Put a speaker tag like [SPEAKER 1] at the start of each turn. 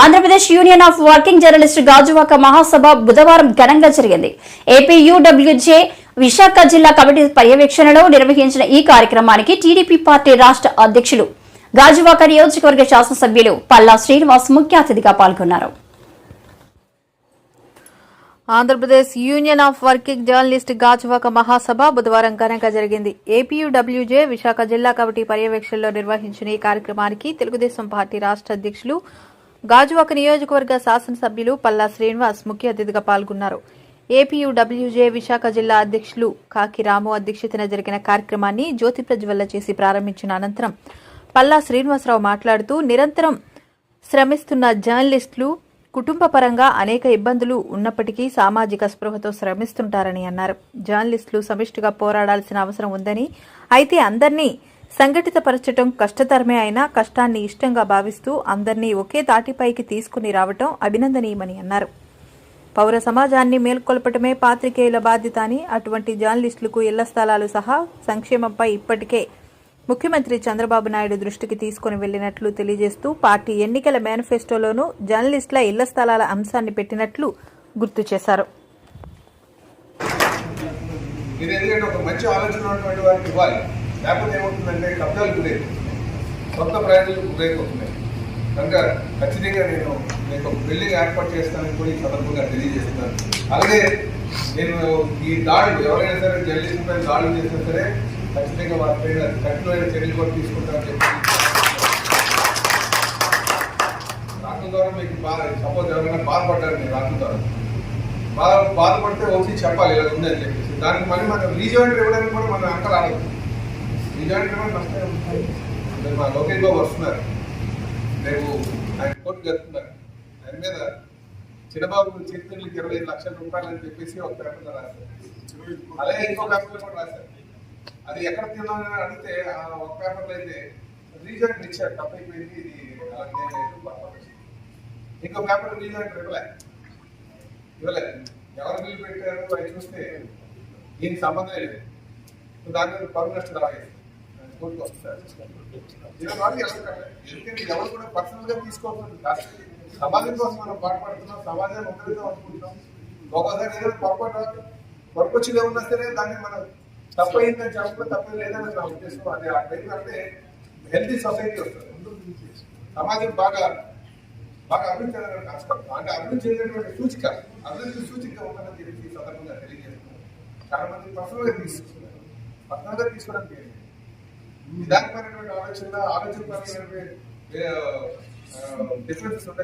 [SPEAKER 1] Andhra Pradesh union of working journalist Gajuwaka మహాసభ బుధవారం ఘనంగా జరిగింది. ఏపీయూడబ్ల్యూజే విశాఖ జిల్లా కమిటీ పర్యవేక్షణలో నిర్వహించిన ఈ కార్యక్రమానికి టీడీపీ పార్టీ రాష్ట్ర అధ్యక్షులు గాజువాక నియోజకవర్గ శాసనసభ్యులు పల్లా శ్రీనివాస్ ముఖ్య అతిథిగా పాల్గొన్నారు.
[SPEAKER 2] Andhra Pradesh union of working journalist Gajuwaka మహాసభ బుధవారం ఘనంగా జరిగింది. ఏపీయూడబ్ల్యూజే విశాఖ జిల్లా కమిటీ పర్యవేక్షణలో నిర్వహించిన ఈ కార్యక్రమానికి తెలుగుదేశం పార్టీ రాష్ట్ర అధ్యక్షులు గాజువాక నియోజకవర్గ శాసనసభ్యులు పల్లా శ్రీనివాస్ ముఖ్య అతిథిగా పాల్గొన్నారు. ఏపీయూడబ్ల్యూజే విశాఖ జిల్లా అధ్యక్షులు కాకి రాము అధ్యక్షతన జరిగిన కార్యక్రమాన్ని జ్యోతి ప్రజ్వల్ల చేసి ప్రారంభించిన అనంతరం పల్లా శ్రీనివాసరావు మాట్లాడుతూ నిరంతరం శ్రమిస్తున్న జర్నలిస్టులు కుటుంబ పరంగా అనేక ఇబ్బందులు ఉన్నప్పటికీ సామాజిక స్పృహతో శ్రమిస్తుంటారని అన్నారు. జర్నలిస్టులు సమిష్టిగా పోరాడాల్సిన అవసరం ఉందని అయితే అందరినీ సంఘటితపరచటం కష్టతరమే అయినా కష్టాన్ని ఇష్టంగా భావిస్తూ అందరినీ ఒకే తాటిపైకి తీసుకుని రావటం అభినందనీయమని అన్నారు. పౌర సమాజాన్ని మేల్కొల్పటమే పాత్రికేయుల బాధ్యత అని అటువంటి జర్నలిస్టులకు ఇళ్ళ స్థలాలు సహా సంక్షేమంపై ఇప్పటికే ముఖ్యమంత్రి చంద్రబాబు నాయుడు దృష్టికి తీసుకుని వెళ్ళినట్లు తెలియజేస్తూ పార్టీ ఎన్నికల మేనిఫెస్టోలోనూ జర్నలిస్టుల ఇళ్ళ స్థలాల అంశాన్ని పెట్టినట్లు గుర్తు చేశారు.
[SPEAKER 3] ఇది ఎందుకంటే ఒక మంచి ఆలోచన ఉన్నటువంటి వారికి ఇవ్వాలి. లేకపోతే ఏమవుతుందంటే కబ్జాలు గురేది సొంత ప్రయోజనాలకు గురైపోతున్నాయి. కనుక ఖచ్చితంగా నేను మీకు ఒక బిల్డింగ్ ఏర్పాటు చేస్తానని కూడా ఈ సందర్భంగా తెలియజేస్తున్నాను. అలాగే నేను ఈ దాడులు ఎవరైనా సరే జర్నలిస్ట్ పైన దాడులు చేసినా సరే ఖచ్చితంగా వారిపైన కఠినమైన చర్యలు కూడా తీసుకుంటానని చెప్పి రాష్ట్రం ద్వారా మీకు బాగా సపోజ్ ఎవరైనా బాధపడ్డారు మీరు రాష్ట్రం ద్వారా. బాధ బాధపడితే వచ్చి చెప్పాలి ఇలా ఉంది అని చెప్పేసి. దానికి మళ్ళీ మనం రీజాయింట్ ఇవ్వడానికి కూడా మనం అంక రాలేదు. రీజాయింట్ ఇవ్వడం నష్టం రేపు మా లోకేష్ బాబు వస్తున్నారు. రేపు ఆయన కోర్టు జరుగుతున్నారు ఆయన మీద చిన్నబాబు చేతులకి ఇరవై ఐదు లక్షల రూపాయలు అని చెప్పేసి ఒక పేపర్లో రాశారు. అలాగే ఇంకో పేపర్లో కూడా రాశారు. అది ఎక్కడ తిన్నానని అడిగితే ఆ ఒక పేపర్లో అయితే రీజన్ ఇచ్చారు తప్పైపోయింది ఇది అలా ఇంకో పేపర్ రీజాయింట్ ఇవ్వలే. ఇవ్వలేదు ఎవరు బిల్లు పెట్టారు అవి చూస్తే దీనికి సంబంధం లేదు. దాని మీద పరువు నష్టం రాలేదు కోర్టుకు వస్తారు. ఎందుకంటే ఎవరు కూడా పర్సనల్గా తీసుకోకూడదు. సమాజం కోసం మనం పాటుపడుతున్నాం సమాజాన్ని ఒకరిగా అనుకుంటున్నాం ఒక్కోసారి ఏదైనా పొరపాటు పొరపచ్చుగా ఉన్నా సరే దాన్ని మనం తప్పైందని చెప్పడం తప్పేం లేదని నా ఉద్దేశం అదే ఆ టైం అంటే హెల్తీ సొసైటీ వస్తుంది. సమాజం బాగా బాగా అభివృద్ధి చెందడానికి ఆస్పత్రి అంటే అభివృద్ధి చెందినటువంటి సూచిక అభివృద్ధి సూచిక ఉందని తెలిసి సందర్భంగా తెలియజేస్తున్నాను. చాలా మంది పర్సనల్గా గా పర్సనల్గా పర్సనల్గా తీసుకోవడానికి ఏం నిదానమైనటువంటి ఆలోచన ఆలోచనపరమైనటువంటి డిఫరెన్సెస్ ఉంటాయి